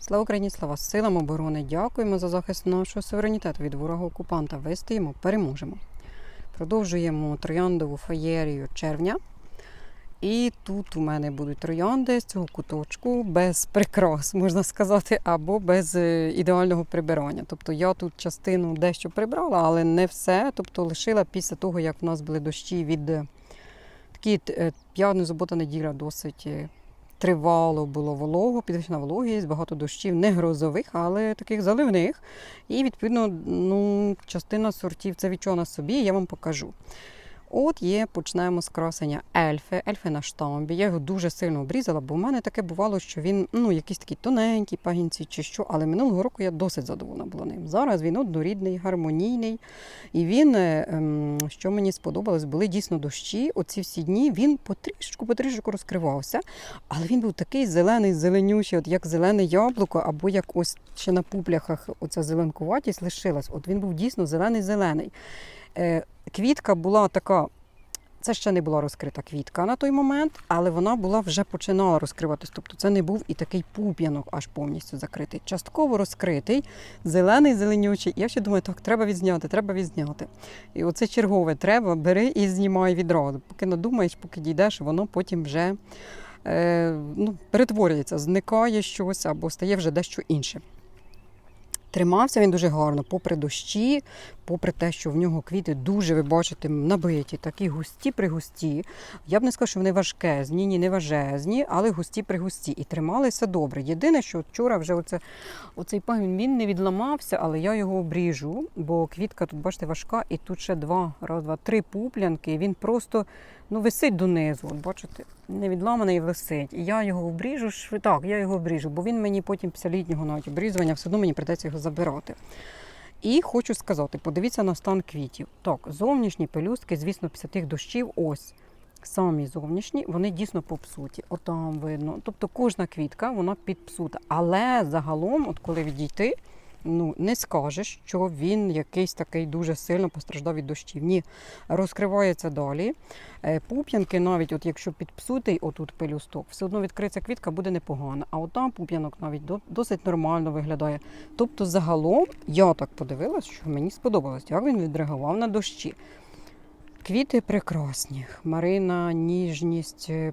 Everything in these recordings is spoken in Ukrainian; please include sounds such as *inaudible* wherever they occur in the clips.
Слава Україні, слава силам оборони! Дякуємо за захист нашого суверенітету від ворога окупанта. Вистоїмо, переможемо. Продовжуємо трояндову феєрію червня. І тут у мене будуть троянди з цього куточку без прикрас, можна сказати, або без е, ідеального прибирання. Тобто я тут частину дещо прибрала, але не все. Тобто лишила після того, як в нас були дощі від е, такі е, п'ятниця, субота, неділя досить тривало було волого, підвищена вологість, багато дощів, не грозових, але таких заливних. І відповідно, ну, частина сортів це відчула на собі, я вам покажу. От є, почнемо з красення ельфи, ельфи на штамбі. Я його дуже сильно обрізала, бо в мене таке бувало, що він ну, якийсь такий тоненький пагінці чи що, але минулого року я досить задоволена була ним. Зараз він однорідний, гармонійний. І він, е, ем, що мені сподобалось, були дійсно дощі. Оці всі дні він потрішечку, потрішечку розкривався, але він був такий зелений, зеленючий, от як зелене яблуко, або як ось ще на пупляхах оця зеленкуватість лишилась. От він був дійсно зелений-зелений. Е, Квітка була така. Це ще не була розкрита квітка на той момент, але вона була вже починала розкриватись. Тобто це не був і такий пуп'янок аж повністю закритий. Частково розкритий, зелений, зеленючий. Я ще думаю, так, треба відзняти, треба відзняти. І оце чергове треба, бери і знімай відразу. Поки надумаєш, поки дійдеш, воно потім вже е, ну, перетворюється, зникає щось або стає вже дещо інше. Тримався він дуже гарно, попри дощі, попри те, що в нього квіти дуже, ви бачите, набиті, такі густі пригусті. Я б не сказала, що вони важкезні, ні, не важезні, але густі пригусті. І трималися добре. Єдине, що вчора вже оце, оцей пагін він не відламався, але я його обріжу, бо квітка тут, бачите, важка, і тут ще два, раз, два, три пуплянки. Він просто ну, висить донизу. От бачите, не відламаний висить. І я його обріжу, так, я його обріжу, бо він мені потім після літнього навіть обрізування все одно мені придеться його забирати. І хочу сказати, подивіться на стан квітів. Так, зовнішні пелюстки, звісно, після тих дощів, ось самі зовнішні, вони дійсно попсуті. Отам видно. Тобто кожна квітка вона підпсута. Але загалом, от коли відійти, ну не скажеш, що він якийсь такий дуже сильно постраждав від дощів. Ні, розкривається далі. Е, Пуп'янки, навіть от якщо підпсутий отут пелюсток, все одно відкриться квітка буде непогана. А от там пуп'янок навіть досить нормально виглядає. Тобто, загалом, я так подивилась, що мені сподобалось, як він відреагував на дощі. Квіти прекрасні, хмарина, ніжність, е,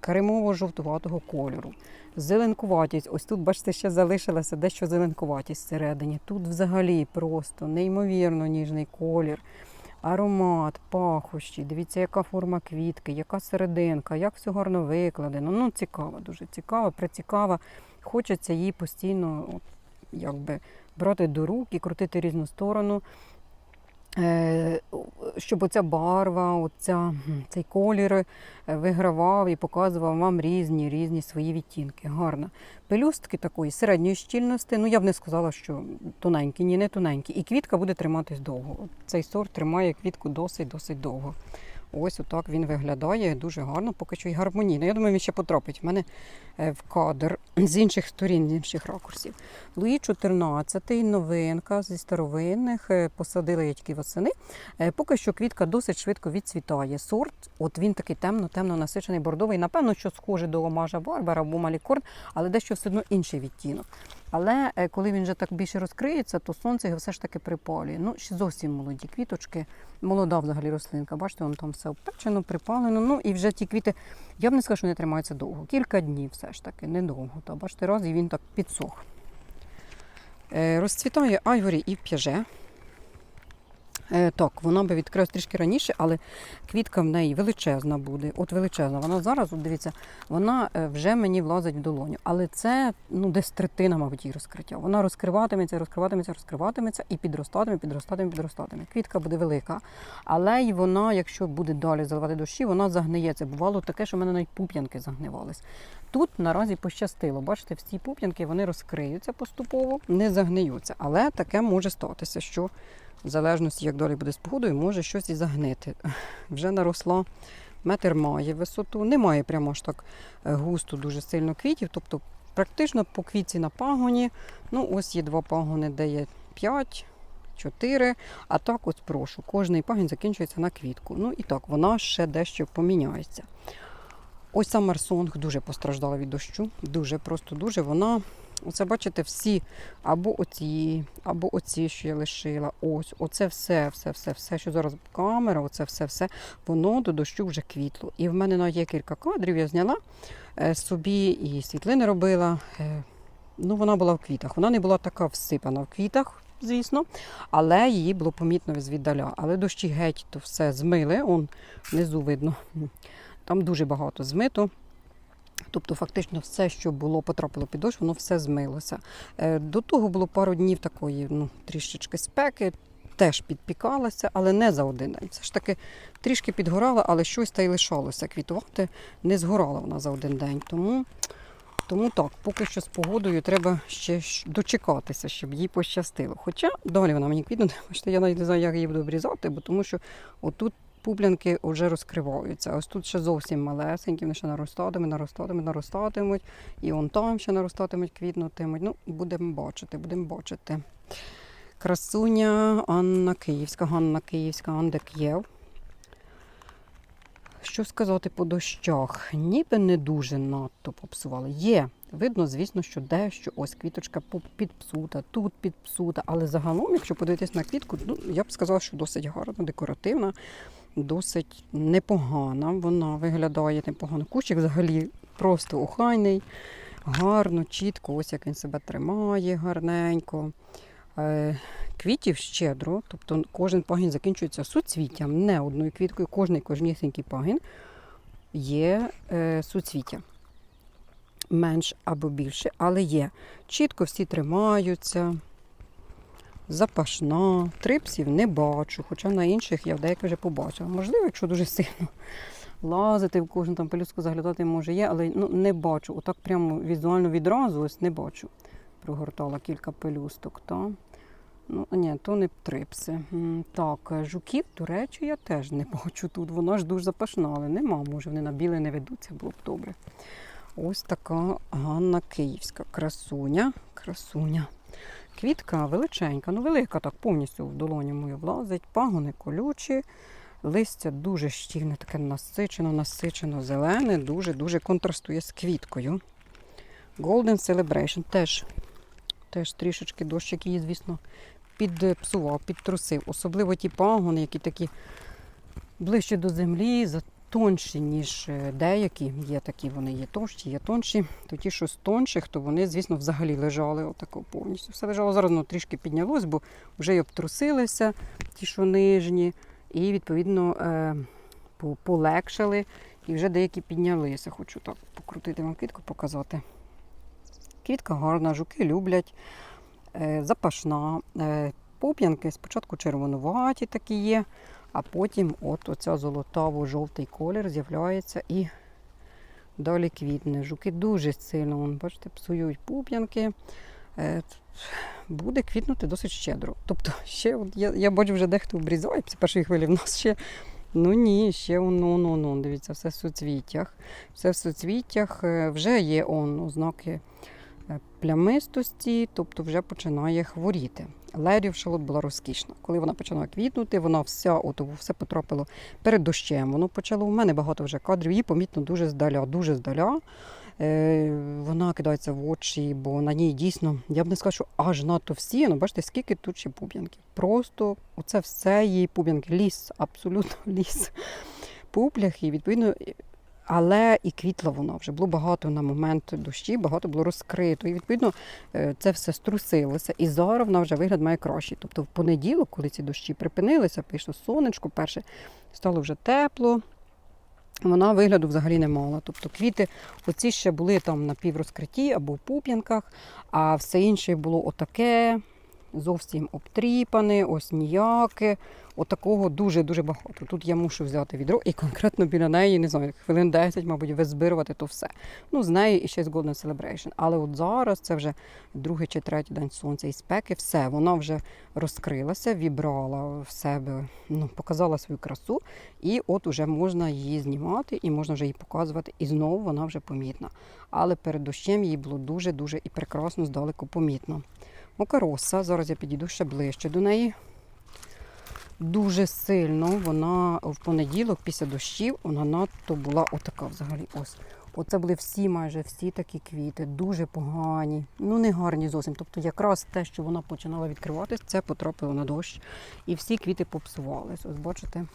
кремово-жовтуватого кольору. Зеленкуватість. Ось тут, бачите, ще залишилася дещо зеленкуватість всередині. Тут взагалі просто неймовірно ніжний колір, аромат, пахощі. Дивіться, яка форма квітки, яка серединка, як все гарно викладено. Ну, цікаво, дуже цікаво, прицікаво. Хочеться її постійно от, якби, брати до рук і крутити різну сторону. Е, Щоб оця барва, оця, цей колір е, вигравав і показував вам різні різні свої відтінки. Гарно. Пелюстки такої середньої щільності. Ну я б не сказала, що тоненькі, ні, не тоненькі. І квітка буде триматись довго. Цей сорт тримає квітку досить досить довго. Ось отак він виглядає дуже гарно, поки що й гармонійно. Я думаю, він ще потрапить в мене е, в кадр з інших сторін, з інших ракурсів. Луї 14, новинка зі старовинних. е, Посадила я тільки восени. Е, Поки що квітка досить швидко відцвітає. Сорт, от він такий темно-темно насичений бордовий. Напевно, що схожий до омажа Барбара або Малікорн, але дещо все одно інший відтінок. Але е, коли він вже так більше розкриється, то сонце його все ж таки припалює. Ну, ще зовсім молоді квіточки, молода взагалі рослинка. Бачите, воно там все обпечено, припалено. Ну і вже ті квіти, я б не сказала, що вони тримаються довго. Кілька днів все ж таки, недовго. Та бачите, раз і він так підсох. Е, Розцвітає айворі і п'яже. Е, Так, вона би відкрилась трішки раніше, але квітка в неї величезна буде. От величезна. Вона зараз, от дивіться, вона е, вже мені влазить в долоню. Але це ну, десь третина, мабуть, її розкриття. Вона розкриватиметься, розкриватиметься, розкриватиметься і підростатиме, підростатиме, підростатиме. Квітка буде велика. Але й вона, якщо буде далі заливати дощі, вона загниється. Бувало таке, що в мене навіть пуп'янки загнивались. Тут наразі пощастило. Бачите, всі пуп'янки вони розкриються поступово, не загниються. Але таке може статися, що в залежності, як далі буде з погодою, може щось і загнити. *laughs* Вже наросла, метр має висоту, немає прямо аж так е, густо, дуже сильно квітів. Тобто практично по квітці на пагоні. Ну, ось є два пагони, де є 5, 4. А так, ось прошу, кожний пагін закінчується на квітку. Ну і так, вона ще дещо поміняється. Ось сам Марсонг дуже постраждала від дощу. Дуже, просто дуже. Вона Оце бачите, всі або оці, або оці, що я лишила. Ось, оце все, все, все, все, що зараз камера, оце все, все, воно до дощу вже квітло. І в мене навіть є кілька кадрів, я зняла е, собі і світлини робила. Е, ну, вона була в квітах. Вона не була така всипана в квітах, звісно, але її було помітно звіддаля. Але дощі геть то все змили. Он внизу видно. Там дуже багато змито. Тобто, фактично, все, що було потрапило під дощ, воно все змилося. Е, До того було пару днів такої ну, трішечки спеки, теж підпікалася, але не за один день. Все ж таки трішки підгорала, але щось та й лишалося квітувати. Не згорала вона за один день. Тому, тому так, поки що з погодою треба ще дочекатися, щоб їй пощастило. Хоча далі вона мені квітне, *laughs* я навіть не знаю, як її буду обрізати, бо тому що отут публянки вже розкриваються. Ось тут ще зовсім малесенькі, вони ще наростатимуть, наростатимуть, наростатимуть. І он там ще наростатимуть, квітнутимуть. Ну, будемо бачити, будемо бачити. Красуня Анна Київська, Ганна Київська, Андек'єв. Що сказати по дощах? Ніби не дуже надто попсували. Є. Видно, звісно, що дещо ось квіточка підпсута, тут підпсута. Але загалом, якщо подивитись на квітку, ну, я б сказала, що досить гарна, декоративна, досить непогана. Вона виглядає непогано. Кущик взагалі просто охайний, гарно, чітко, ось як він себе тримає, гарненько. Е, Квітів щедро, тобто кожен пагін закінчується суцвіттям, не одною квіткою, кожний кожнісінький пагін є е, суцвіття. Менш або більше, але є. Чітко всі тримаються. Запашна, трипсів не бачу, хоча на інших я в деяких вже побачила. Можливо, якщо дуже сильно лазити в кожну там пелюстку заглядати може є, але ну, не бачу. Отак прямо візуально відразу ось не бачу. Прогортала кілька пелюсток. Та. Ну, ні, то не трипси. Так, жуків, до речі, я теж не бачу тут. Вона ж дуже запашна, але нема. Може, вони на біле не ведуться, було б добре. Ось така Ганна Київська. Красуня. Красуня. Квітка величенька, ну велика, так повністю в долоні мою влазить. Пагони колючі, листя дуже щільне, таке насичено, насичено зелене, дуже-дуже контрастує з квіткою. Golden Celebration теж, теж трішечки дощик її, звісно, підпсував, підтрусив. Особливо ті пагони, які такі ближче до землі, тонші, ніж е, деякі. Є такі, вони є товщі, є тонші. То ті, що з тонших, то вони, звісно, взагалі лежали отако повністю. Все лежало зараз, воно трішки піднялось, бо вже й обтрусилися, ті, що нижні, і відповідно е, полегшали, і вже деякі піднялися. Хочу так покрутити вам квітку, показати. Квітка гарна, жуки люблять, е, запашна. Поп'янки спочатку червонуваті такі є, а потім от оця золотаво-жовтий колір з'являється і далі квітне. Жуки дуже сильно, вон, бачите, псують пуп'янки. Е, Буде квітнути досить щедро. Тобто, ще от я, я бачу, вже дехто обрізає після першої хвилі. В нас ще ну ні, ще воно, ну, ну, дивіться, все в суцвіттях. Все в суцвіттях е, вже є он, ознаки е, плямистості, тобто вже починає хворіти. Лерів шалот була розкішна. Коли вона почала квітнути, вона вся, от, все потрапило перед дощем. Воно почало. У мене багато вже кадрів, її помітно дуже здаля, дуже здаля. Е, вона кидається в очі, бо на ній дійсно, я б не сказала, що аж надто всіяно. Бачите, скільки тут ще пуп'янків. Просто оце все її пуп'янки. Ліс, абсолютно *laughs* ліс. Пупляхи, і відповідно. Але і квітла вона вже було багато на момент дощі, багато було розкрито. І відповідно е, це все струсилося. І зараз вона вже вигляд має кращий. Тобто в понеділок, коли ці дощі припинилися, пішло сонечко, перше стало вже тепло. Вона вигляду взагалі не мала. Тобто квіти оці ще були там на піврозкритті або в пуп'янках, а все інше було отаке, зовсім обтріпане, ось ніяке. Отакого дуже-дуже багато. Тут я мушу взяти відро і конкретно біля неї, не знаю, хвилин 10, мабуть, визбирувати то все. Ну, з неї і ще з Golden Celebration. Але от зараз це вже другий чи третій день сонця і спеки, все, вона вже розкрилася, вібрала в себе, ну, показала свою красу, і от уже можна її знімати і можна вже її показувати. І знову вона вже помітна. Але перед дощем їй було дуже-дуже і прекрасно здалеку помітно. Мокароса, зараз я підійду ще ближче до неї. Дуже сильно вона в понеділок, після дощів, вона надто була отака взагалі. Ось. Оце були всі, майже всі такі квіти, дуже погані, ну не гарні зовсім. Тобто, якраз те, що вона починала відкриватись, це потрапило на дощ. І всі квіти попсувались. Ось бачите.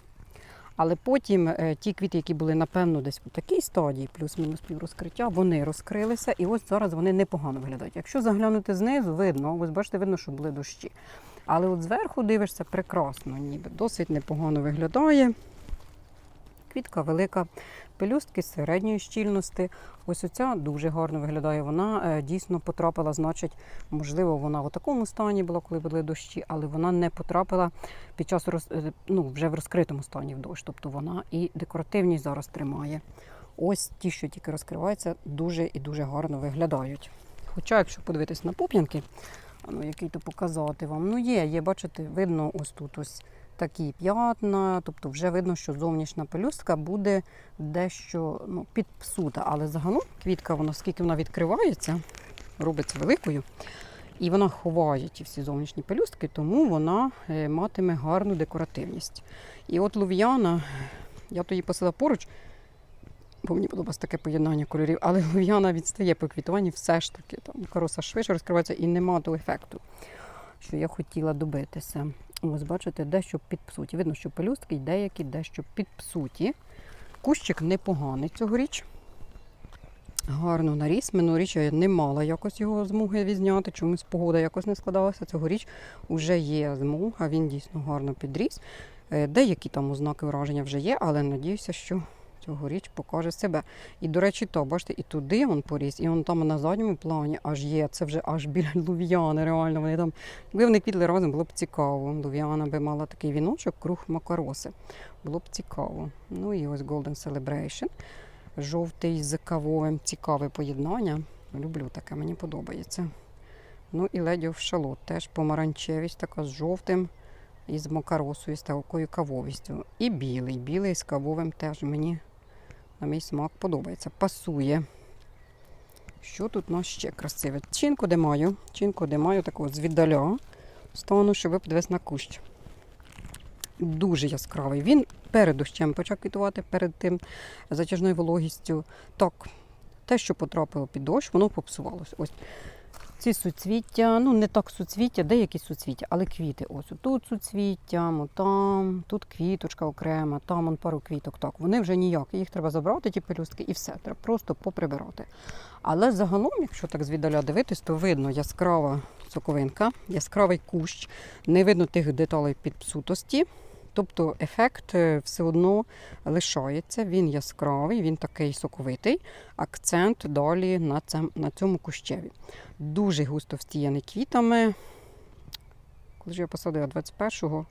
Але потім е, ті квіти, які були, напевно, десь у такій стадії, плюс-мінус піврозкриття, вони розкрилися, і ось зараз вони непогано виглядають. Якщо заглянути знизу, видно, ось бачите, видно, що були дощі. Але от зверху дивишся прекрасно, ніби досить непогано виглядає. Квітка велика, пелюстки середньої щільності. Ось оця дуже гарно виглядає. Вона е, дійсно потрапила, значить, можливо, вона в такому стані була, коли були дощі, але вона не потрапила під час роз, е, ну, вже в розкритому стані в дощ. Тобто вона і декоративність зараз тримає. Ось ті, що тільки розкриваються, дуже і дуже гарно виглядають. Хоча, якщо подивитись на пуп'янки, ну, який то показати вам, ну є, є, бачите, видно ось тут ось такі п'ятна, тобто вже видно, що зовнішня пелюстка буде дещо ну, підпсута. Але загалом квітка, вона, скільки вона відкривається, робиться великою. І вона ховає ті всі зовнішні пелюстки, тому вона е, матиме гарну декоративність. І от лув'яна, я то її посила поруч, бо мені подобається таке поєднання кольорів, але *laughs* лув'яна відстає по квітуванні все ж таки. Там короса швидше розкривається і нема того ефекту, що я хотіла добитися. Ось бачите, дещо підпсуті. Видно, що пелюстки деякі дещо підпсуті. Кущик непоганий цьогоріч. Гарно наріс. Минулоріч я не мала якось його змоги відзняти, чомусь погода якось не складалася. Цьогоріч вже є змога, він дійсно гарно підріс. Е, Деякі там ознаки враження вже є, але надіюся, що цьогоріч покаже себе. І, до речі, то, бачите, і туди він поріс, і он там на задньому плані аж є. Це вже аж біля *laughs* лув'яни, реально. Вони там, якби вони квітли разом, було б цікаво. Лув'яна би мала такий віночок, круг макароси. Було б цікаво. Ну і ось Golden Celebration. Жовтий з кавовим цікаве поєднання. Люблю таке, мені подобається. Ну і леді в шалот теж помаранчевість, така з жовтим і з макаросою, з такою кавовістю. І білий. Білий з кавовим теж мені на мій смак подобається. Пасує. Що тут у нас ще красиве? Чинку де маю. Чинку де маю такого звіддаля. Стану, щоб подивитися на кущ. Дуже яскравий. Він перед дощем почав квітувати, перед тим затяжною вологістю. Так, те, що потрапило під дощ, воно попсувалось. Ось ці суцвіття, ну не так суцвіття, деякі суцвіття, але квіти. Ось тут суцвіття, там, тут квіточка окрема, там он пару квіток. Так, вони вже ніякі. Їх треба забрати, ті пелюстки, і все, треба просто поприбирати. Але загалом, якщо так звідаля дивитись, то видно яскрава соковинка, яскравий кущ, не видно тих деталей підпсутості. Тобто ефект е, все одно лишається, він яскравий, він такий соковитий. Акцент далі на цьому, на цьому кущеві. Дуже густо встіяний квітами. Коли ж я посадила 21-го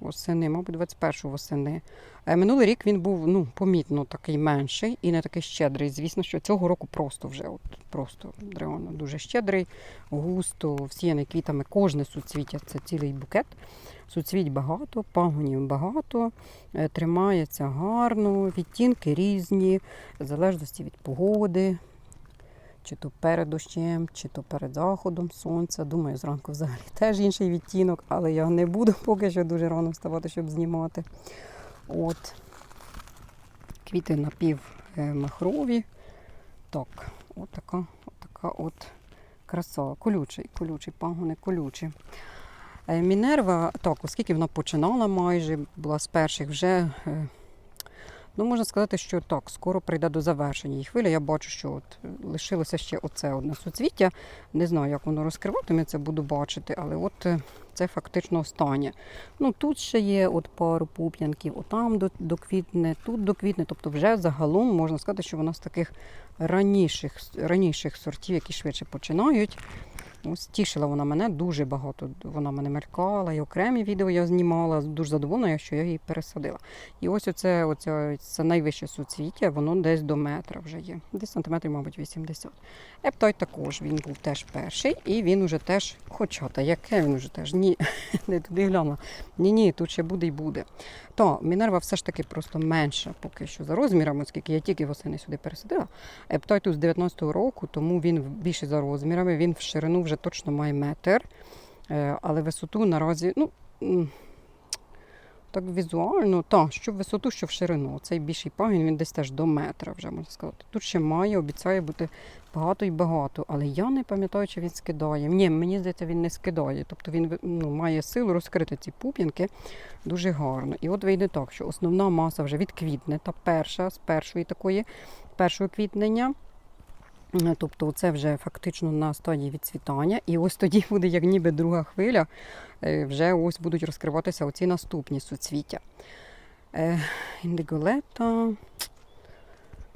восени, мабуть, 21-го восени. Е, Минулий рік він був ну, помітно такий менший і не такий щедрий. Звісно, що цього року просто вже от, просто реально дуже щедрий, густо всіяний квітами. Кожне суцвіття це цілий букет. Суцвіть багато, пагонів багато, е, тримається гарно, відтінки різні, в залежності від погоди, чи то перед дощем, чи то перед заходом сонця. Думаю, зранку взагалі *laughs* теж інший відтінок, але я не буду поки що дуже рано вставати, щоб знімати. От. Квіти напівмахрові. Так, от така, от така от краса. Колючий, колючий, пагони колючі. Е, Мінерва, так, оскільки вона починала майже, була з перших вже. е, Ну, можна сказати, що так, скоро прийде до завершення її хвиля. Я бачу, що от е, лишилося ще оце одне суцвіття. Не знаю, як воно розкриватиметься, буду бачити, але от це фактично останнє. Ну, тут ще є от пару пуп'янків, отам до, до квітне, тут до квітне. Тобто, вже загалом можна сказати, що вона з таких раніших, раніших сортів, які швидше починають. Ось тішила вона мене дуже багато. Вона мене мелькала, і окремі відео я знімала. Дуже задоволена, що я її пересадила. І ось оце, оце це найвище суцвіття, воно десь до метра вже є. Десь сантиметрів, мабуть, 80. Ептой також він був теж перший, і він уже теж, хоча та яке він уже теж ні, *laughs* не туди глянула. Ні, ні, тут ще буде і буде. То Мінерва все ж таки просто менша поки що за розмірами, оскільки я тільки восени сюди пересадила. Ептой тут з 19-го року, тому він більше за розмірами, він в ширину вже точно має метр, Е, але висоту наразі, ну. так візуально, та, що в висоту, що в ширину. Цей більший пагін, він десь теж до метра, вже можна сказати. Тут ще має, обіцяє бути багато і багато, але я не пам'ятаю, чи він скидає. Ні, мені здається, він не скидає. Тобто він ну, має силу розкрити ці пуп'янки дуже гарно. І от вийде так, що основна маса вже відквітне, та перша з першої такої, першого квітнення. Тобто це вже фактично на стадії відцвітання. І ось тоді буде як ніби друга хвиля, е, вже ось будуть розкриватися оці наступні суцвіття. Е, Індиголета.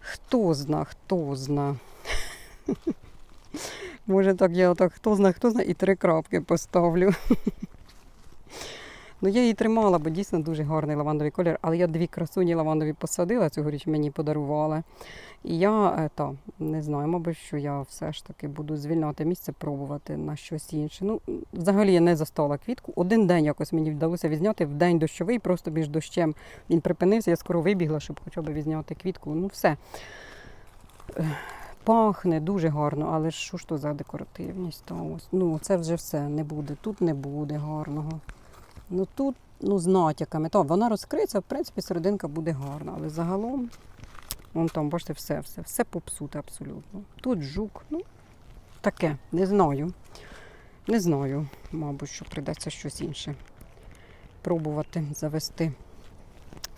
Хто зна, хто зна. *laughs* Може так я так хто зна, хто зна, і три крапки поставлю. *laughs* Ну, я її тримала, бо дійсно дуже гарний лавандовий колір, але я дві красуні лавандові посадила, цьогоріч мені подарували. І я е, та, не знаю, мабуть, що я все ж таки буду звільняти місце, пробувати на щось інше. Ну, взагалі я не застала квітку. Один день якось мені вдалося відзняти, в день дощовий, просто між дощем він припинився, я скоро вибігла, щоб хоча б відзняти квітку. Ну, все. Пахне дуже гарно, але що ж то за декоративність? Та ось. Ну, це вже все не буде. Тут не буде гарного. Ну тут ну, з натяками. То, вона розкриється, в принципі, серединка буде гарна, але загалом, вон там, бачите, все, все, все попсуте абсолютно. Тут жук, ну, таке, не знаю. Не знаю, мабуть, що прийдеться щось інше. Пробувати завести.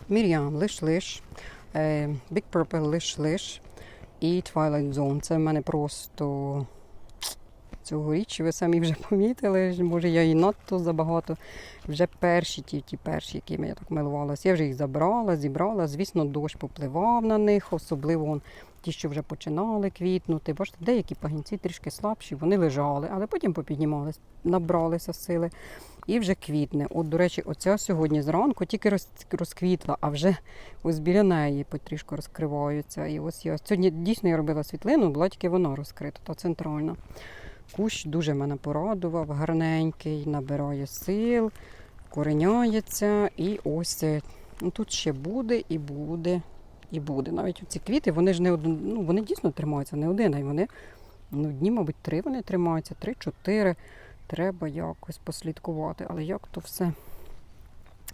Мір'ям, лиш-лиш, е, Big Purple лиш-лиш і Twilight Zone. Це в мене просто цьогоріч, ви самі вже *laughs* помітили, може я і надто забагато. Вже перші, ті, ті перші, якими я так милувалася. Я вже їх забрала, зібрала. Звісно, дощ попливав на них, особливо вон, ті, що вже починали квітнути. Бачите, деякі пагінці трішки слабші, вони лежали, але потім попіднімались, набралися сили і вже квітне. От, до речі, оця сьогодні зранку тільки розквітла, а вже ось біля неї потрішку розкриваються. І ось я сьогодні дійсно я робила світлину, була тільки вона розкрита, та центральна. Кущ дуже мене порадував, гарненький, набирає сил, кореняється. І ось е, ну, тут ще буде і буде, і буде. Навіть ці квіти, вони ж не один, ну, вони дійсно тримаються не один, а й вони ну, дні, мабуть, три вони тримаються, три-чотири. Треба якось послідкувати. Але як то все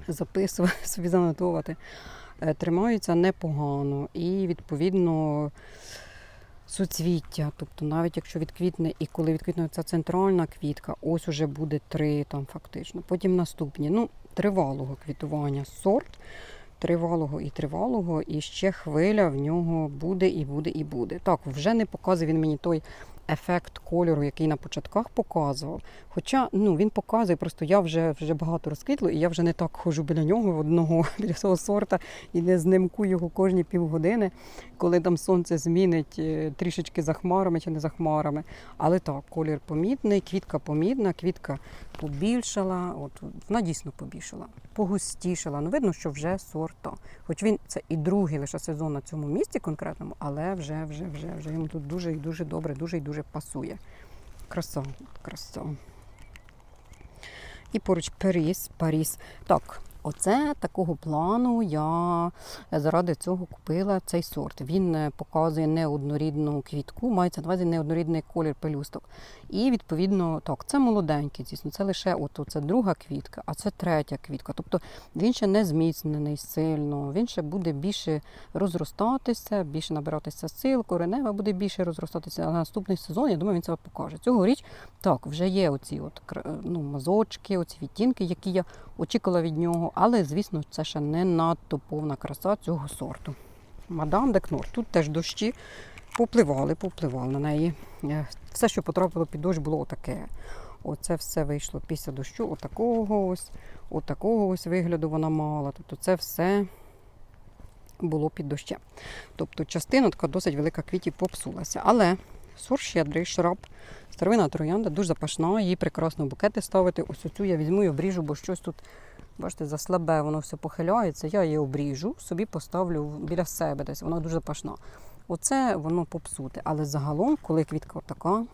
записувати, *laughs* собі занотувати, Е, тримаються непогано. І відповідно суцвіття. Тобто навіть якщо відквітне, і коли відквітне ця центральна квітка, ось уже буде три там фактично. Потім наступні. Ну, тривалого квітування сорт. Тривалого і тривалого, і ще хвиля в нього буде і буде і буде. Так, вже не показує він мені той ефект кольору, який на початках показував. Хоча ну, він показує, просто я вже, вже багато розквітло, і я вже не так ходжу біля нього одного, *laughs* біля свого сорта, і не знимкую його кожні півгодини, коли там сонце змінить е, трішечки за хмарами чи не за хмарами. Але так, колір помітний, квітка помітна, квітка побільшала, от вона дійсно побільшала, погустішала. Ну, видно, що вже сорта. Хоч він це і другий лише сезон на цьому місці конкретному, але вже, вже, вже, вже йому тут дуже і дуже добре, дуже і дуже пасує. Краса, краса. І поруч Паріс, Паріс. Так, оце такого плану я заради цього купила цей сорт. Він е, показує неоднорідну квітку, мається на увазі неоднорідний колір пелюсток. І відповідно, так, це молоденький, звісно, це лише от, це друга квітка, а це третя квітка. Тобто він ще не зміцнений сильно, він ще буде більше розростатися, більше набиратися сил, коренева буде більше розростатися. А на наступний сезон, я думаю, він це покаже. Цьогоріч так, вже є оці от, ну, мазочки, оці відтінки, які я очікувала від нього, але, звісно, це ще не надто повна краса цього сорту. Мадам Декнор. Тут теж дощі попливали, попливали на неї. Е, Все, що потрапило під дощ, було отаке. Оце все вийшло після дощу, отакого ось, отакого ось вигляду вона мала. Тобто це все було під дощем. Тобто частина така досить велика квітів попсулася. Але сорт щедрий, шраб, старовина троянда, дуже запашна, її прекрасно букети ставити. Ось оцю я візьму і обріжу, бо щось тут, бачите, заслабе, воно все похиляється. Я її обріжу, собі поставлю біля себе десь, вона дуже запашна. Оце воно попсуте. Але загалом, коли квітка така,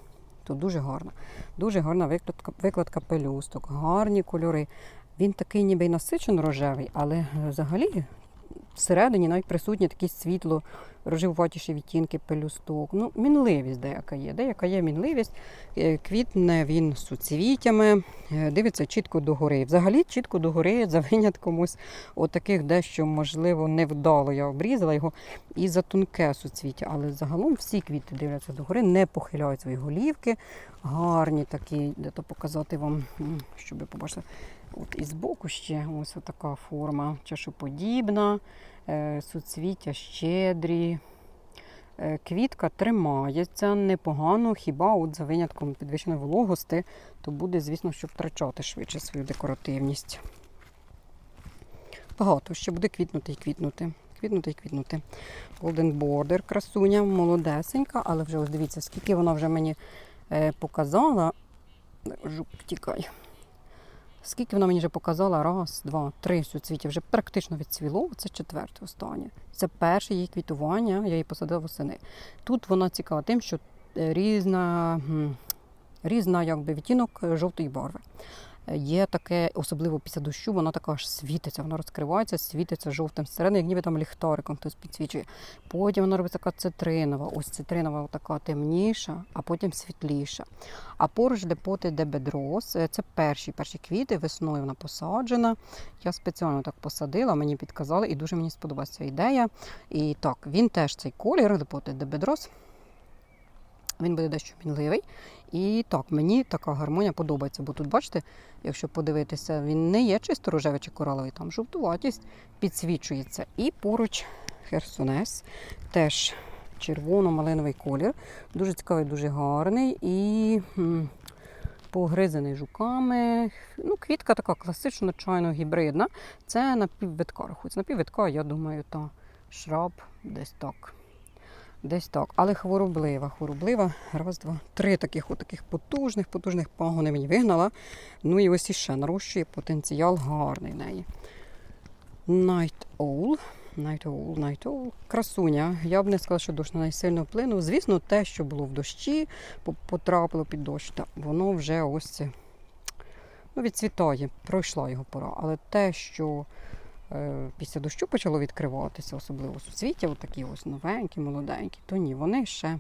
то дуже гарна. Дуже гарна викладка, викладка пелюсток, гарні кольори. Він такий ніби й насичено рожевий, але е, взагалі всередині навіть присутні такі світло, рожевуватіші відтінки пелюсток. Ну, мінливість деяка є. Деяка є мінливість. Е, Квітне він суцвітями, е, дивиться чітко догори. Взагалі чітко догори, за винятком ось отаких дещо, можливо, невдало. Я обрізала його і за тонке суцвіття. Але загалом всі квіти дивляться догори, не похиляють свої голівки. Гарні такі, де то показати вам, щоб ви побачили. От і збоку ще ось така форма чашоподібна, е, суцвіття щедрі. Е, Квітка тримається непогано, хіба от за винятком підвищеної вологости, то буде, звісно, що втрачати швидше свою декоративність. Багато ще буде квітнути і квітнути. Квітнути і квітнути. Golden Border, красуня, молодесенька, але вже ось дивіться, скільки вона вже мені е, показала. Жук втікай. Скільки вона мені вже показала? Раз, два, три суцвіття. Вже практично відцвіло. Це четверте останнє. Це перше її квітування, я її посадила восени. Тут вона цікава тим, що е, різна, різна якби, відтінок жовтої барви. Є таке, особливо після дощу, вона така аж світиться, вона розкривається, світиться жовтим зсередини, як ніби там ліхтариком хтось підсвічує. Потім вона робиться така цитринова, ось цитринова така темніша, а потім світліша. А поруч де поти, де бедрос, е, це перші перші квіти, весною вона посаджена. Я спеціально так посадила, мені підказали, і дуже мені сподобалася ідея. І так, він теж цей колір, де поти, де бедрос. Він буде дещо мінливий. І так, мені така гармонія подобається, бо тут, бачите, якщо подивитися, він не є чисто рожевий чи кораловий, там жовтуватість підсвічується. І поруч Херсонес теж червоно-малиновий колір. Дуже цікавий, дуже гарний і погризаний жуками. Ну, квітка така класично чайно гібридна. Це напіввитка рахується. Напіввитка, я думаю, та шраб десь так. Десь так. Але хвороблива, хвороблива. Раз, два, три таких отаких потужних, потужних пагони мені вигнала. Ну і ось іще нарощує потенціал гарний в неї. Night Owl. Night Owl, Night Owl. Красуня. Я б не сказала, що дощ на неї сильно вплинув. Звісно, те, що було в дощі, потрапило під дощ, та воно вже ось ну, відцвітає, пройшла його пора. Але те, що після дощу почало відкриватися, особливо суцвіття, такі ось новенькі, молоденькі, то ні, вони ще,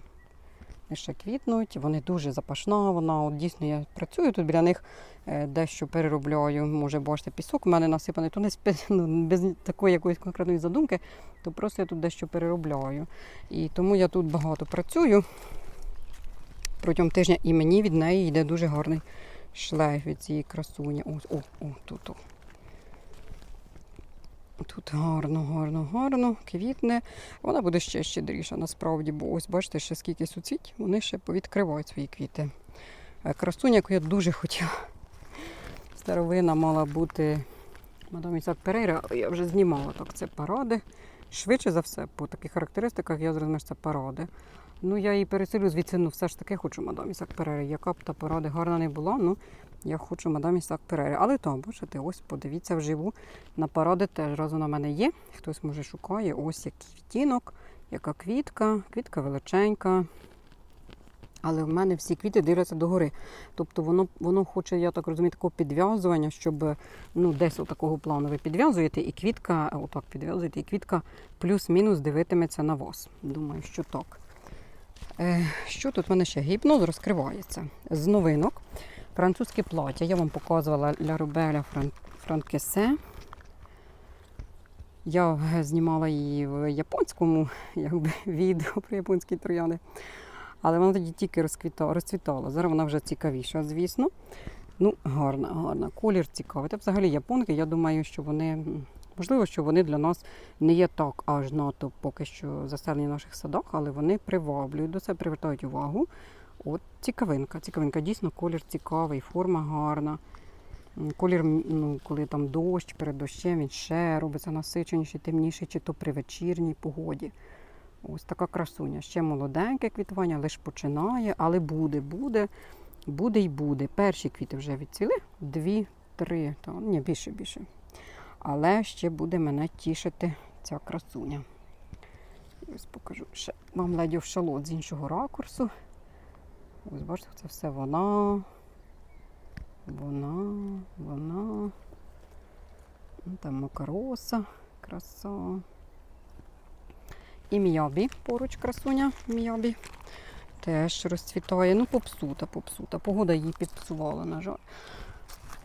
ще квітнуть, вони дуже запашна. Вона от дійсно я працюю тут біля них, е, дещо переробляю. Може, бачите, пісок у мене насипаний, то не *laughs* ну, без такої якоїсь конкретної задумки, то просто я тут дещо переробляю. І тому я тут багато працюю протягом тижня, і мені від неї йде дуже гарний шлейф від цієї красуні. Ось, о, о, тут. О. Тут гарно, гарно, гарно, квітне. Вона буде ще щедріша насправді, бо ось бачите, ще скільки суціть, вони ще повідкривають свої квіти. Красунь, Красуня, яку я дуже хотіла. Старовина мала бути мадам Ісак Перейра, я вже знімала так. Це паради. Швидше за все, по таких характеристиках я зрозумію, що це породи. Ну, я її переселю звідси, ну все ж таки хочу мадам Ісак. Яка б та парада гарна не була, ну я хочу мадам Ісак. Але там, бачите, ось подивіться вживу. На паради теж разом на мене є. Хтось може шукає. Ось який відтінок, яка квітка, квітка величенька. Але в мене всі квіти дивляться догори. Тобто воно, воно хоче, я так розумію, такого підв'язування, щоб ну, десь отакого плану ви підв'язуєте, і квітка, отак підв'язуєте, і квітка плюс-мінус дивитиметься на вас. Думаю, що так. Е, що тут в мене ще? Гіпноз розкривається. З новинок. Французьке плаття. Я вам показувала Ля Рубеля Фран... Франкесе. Я знімала її в японському *laughs* якби, відео про японські трояни. Але вона тоді тільки розцвітала. Зараз вона вже цікавіша, звісно. Ну, гарна, гарна. Колір цікавий. Та взагалі японки, я думаю, що вони, можливо, що вони для нас не є так аж надто поки що заселені в наших садах, але вони приваблюють до себе, привертають увагу. От цікавинка, цікавинка. Дійсно, колір цікавий, форма гарна. Колір, ну, коли там дощ, перед дощем, він ще робиться насиченіший, темніший, чи то при вечірній погоді. Ось така красуня. Ще молоденьке квітування, лише починає, але буде, буде, буде й буде. Перші квіти вже відцвіли, дві, три, та, ні, більше, більше. Але ще буде мене тішити ця красуня. Ось покажу ще вам ледь шалот з іншого ракурсу. Ось бачите, це все вона. Вона, вона. Там макароса, краса. І м'ябі поруч красуня м'ябі. Теж розцвітає. Ну, попсута, попсута. Погода її підпсувала, на жаль.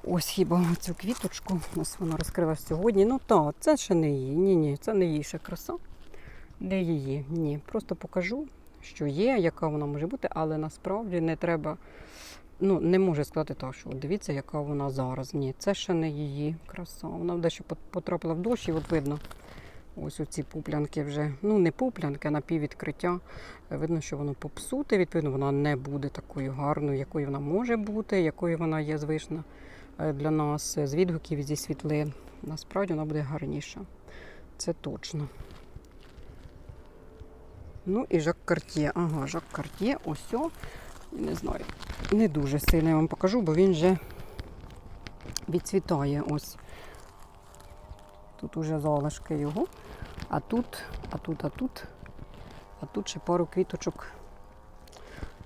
Ось хіба цю квіточку. Ось вона розкрилась сьогодні. Ну так, це ще не її. Ні, ні, це не її ще краса. Не її. Ні. Просто покажу, що є, яка вона може бути, але насправді не треба. Ну, не може сказати так, що дивіться, яка вона зараз. Ні, це ще не її краса. Вона дещо потрапила в дощ, і от видно. Ось оці пуплянки вже, ну не пуплянки, а напіввідкриття. Е, Видно, що воно попсуте, відповідно, вона не буде такою гарною, якою вона може бути, якою вона є звична е, для нас е, з відгуків зі світлин. Насправді вона буде гарніша. Це точно. Ну і Жак Картє. Ага, Жак Картє, ось. Не знаю. Не дуже сильно я вам покажу, бо він вже відцвітає. Ось. Тут уже залишки його. А тут, а тут, а тут, а тут ще пару квіточок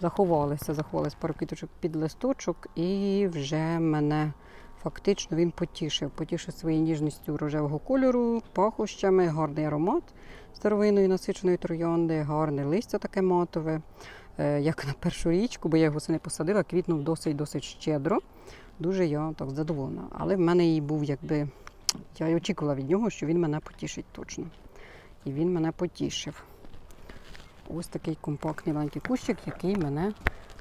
заховалися, заховалися пару квіточок під листочок, і вже мене фактично він потішив. Потішив своєю ніжністю рожевого кольору, пахощами, гарний аромат старовинної насиченої троянди, гарне листя таке матове. Е, Як на першу річку, бо я його не посадила, квітнув досить-досить щедро. Дуже я так задоволена. Але в мене і був якби. Я й очікувала від нього, що він мене потішить точно. І він мене потішив. Ось такий компактний маленький кущик, який мене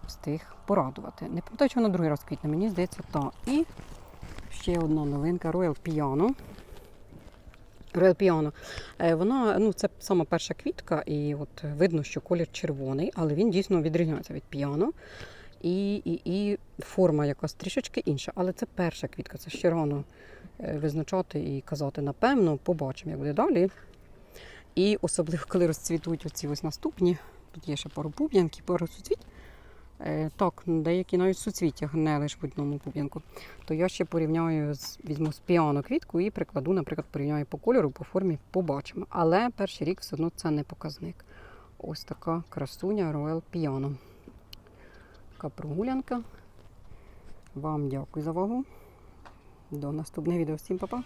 встиг порадувати. Не пам'ятаю, чи вона другий раз квітне, мені здається, та. І ще одна новинка Royal Piano. Royal Piano. Е, Вона, ну, це сама перша квітка, і от видно, що колір червоний, але він дійсно відрізняється від піано. І, і, і форма якась трішечки інша. Але це перша квітка, це ще рано е, визначати і казати, напевно, побачимо, як буде далі. І особливо, коли розцвітуть оці ось наступні, тут є ще пару пуп'янків, пару суцвіть. Е, так, деякі навіть в суцвіттях, не лише в одному пуп'янку. То я ще порівняю візьму з піано квітку і прикладу, наприклад, порівняю по кольору, по формі, побачимо. Але перший рік все одно це не показник. Ось така красуня Royal Piano. Така прогулянка. Вам дякую за увагу. До наступного відео. Всім па-па!